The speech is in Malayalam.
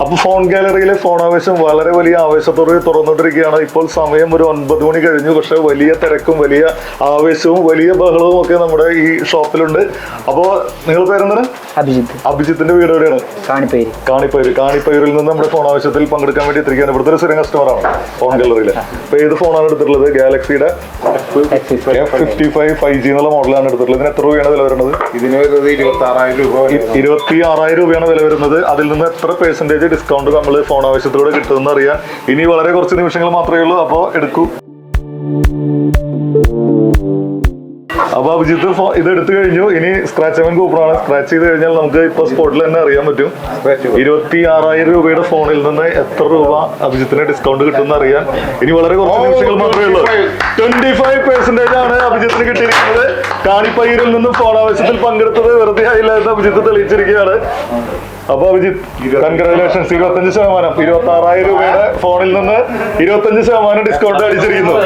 അപ്പൊ ഫോൺ ഗാലറിയിലെ ഫോൺ ആവേശം വളരെ വലിയ ആവേശത്തോടെ തുറന്നുകൊണ്ടിരിക്കുകയാണ്. ഇപ്പോൾ സമയം ഒരു ഒൻപത് മണി കഴിഞ്ഞു. പക്ഷെ വലിയ തിരക്കും വലിയ ആവേശവും വലിയ ബഹളവും ഒക്കെ നമ്മുടെ ഈ ഷോപ്പിലുണ്ട് അപ്പോ നിങ്ങൾ പേരെന്താണ്? അഭിജിത്ത്. അഭിജിത്തിന്റെ വീട് എവിടെയാണ്? കാണിപ്പേര്. കാണിപ്പയര് കാണിപ്പയറിൽ നിന്ന് നമ്മുടെ ഫോൺ ആവശ്യത്തിൽ പങ്കെടുക്കാൻ വേണ്ടി എത്തിരിക്കുകയാണ് ഇവിടുത്തെ ഒരു സ്ഥിരം കസ്റ്റമറാണ് ഫോൺ ഗാലറിയിലെ അപ്പൊ ഏത് ഫോണാണ് എടുത്തിട്ടുള്ളത്? ഗാലക്സിയുടെ ഫിഫ്റ്റി ഫൈവ് ഫൈവ് ജി എന്നുള്ള മോഡലാണ് എടുത്തിട്ടുള്ളത്. ഇതിന് എത്ര രൂപയാണ് വില വരുന്നത്? ഇതിന് വരുന്നത് ഇരുപത്തി ആറായിരം രൂപ. ഇരുപത്തി ആറായിരം രൂപയാണ് വില വരുന്നത്. അതിൽ നിന്ന് എത്ര പെർസെന്റേജ് ഡിസ്കൗണ്ട് നമ്മൾ ഫോൺ ആവശ്യത്തിലൂടെ കിട്ടുമെന്ന് അറിയാൻ ഇനി വളരെ കുറച്ച് നിമിഷങ്ങൾ മാത്രമേ ഉള്ളൂ. അപ്പോൾ എടുക്കൂ. അപ്പൊ അഭിജിത്ത് ഇത് എടുത്തു കഴിഞ്ഞു. ഇനി സ്ക്രാച്ച് അവൻ കൂപ്പണാണ് സ്ക്രാച്ച് ചെയ്ത് കഴിഞ്ഞാൽ നമുക്ക് ഇപ്പൊ സ്പോട്ടിൽ തന്നെ അറിയാൻ പറ്റും. ഇരുപത്തി ആറായിരം രൂപയുടെ ഫോണിൽ നിന്ന് എത്ര രൂപ അഭിജിത്തിന് ഡിസ്കൗണ്ട് കിട്ടുന്ന അറിയാൻ ഇനി വളരെ കുറച്ച് നിമിഷങ്ങൾ മാത്രമേ ഉള്ളൂ. ട്വന്റി ഫൈവ് പെർസെന്റേജ് ആണ് അഭിജിത്തിന് കിട്ടിയിരിക്കുന്നത്. കാണിപ്പയ്യരിൽ നിന്നും ഫോൺ ആവശ്യത്തിൽ പങ്കെടുത്തത് വെറുതെ ആയില്ല എന്ന് അഭിജിത്ത് തെളിയിച്ചിരിക്കുകയാണ്. അപ്പൊ അഭിജിത്ത് കൺഗ്രാജുലേഷൻസ് ഇരുപത്തഞ്ച് ശതമാനം. ഇരുപത്തി ആറായിരം രൂപയുടെ ഫോണിൽ നിന്ന് ഇരുപത്തഞ്ച് ശതമാനം ഡിസ്കൗണ്ട് അടിച്ചിരിക്കുന്നു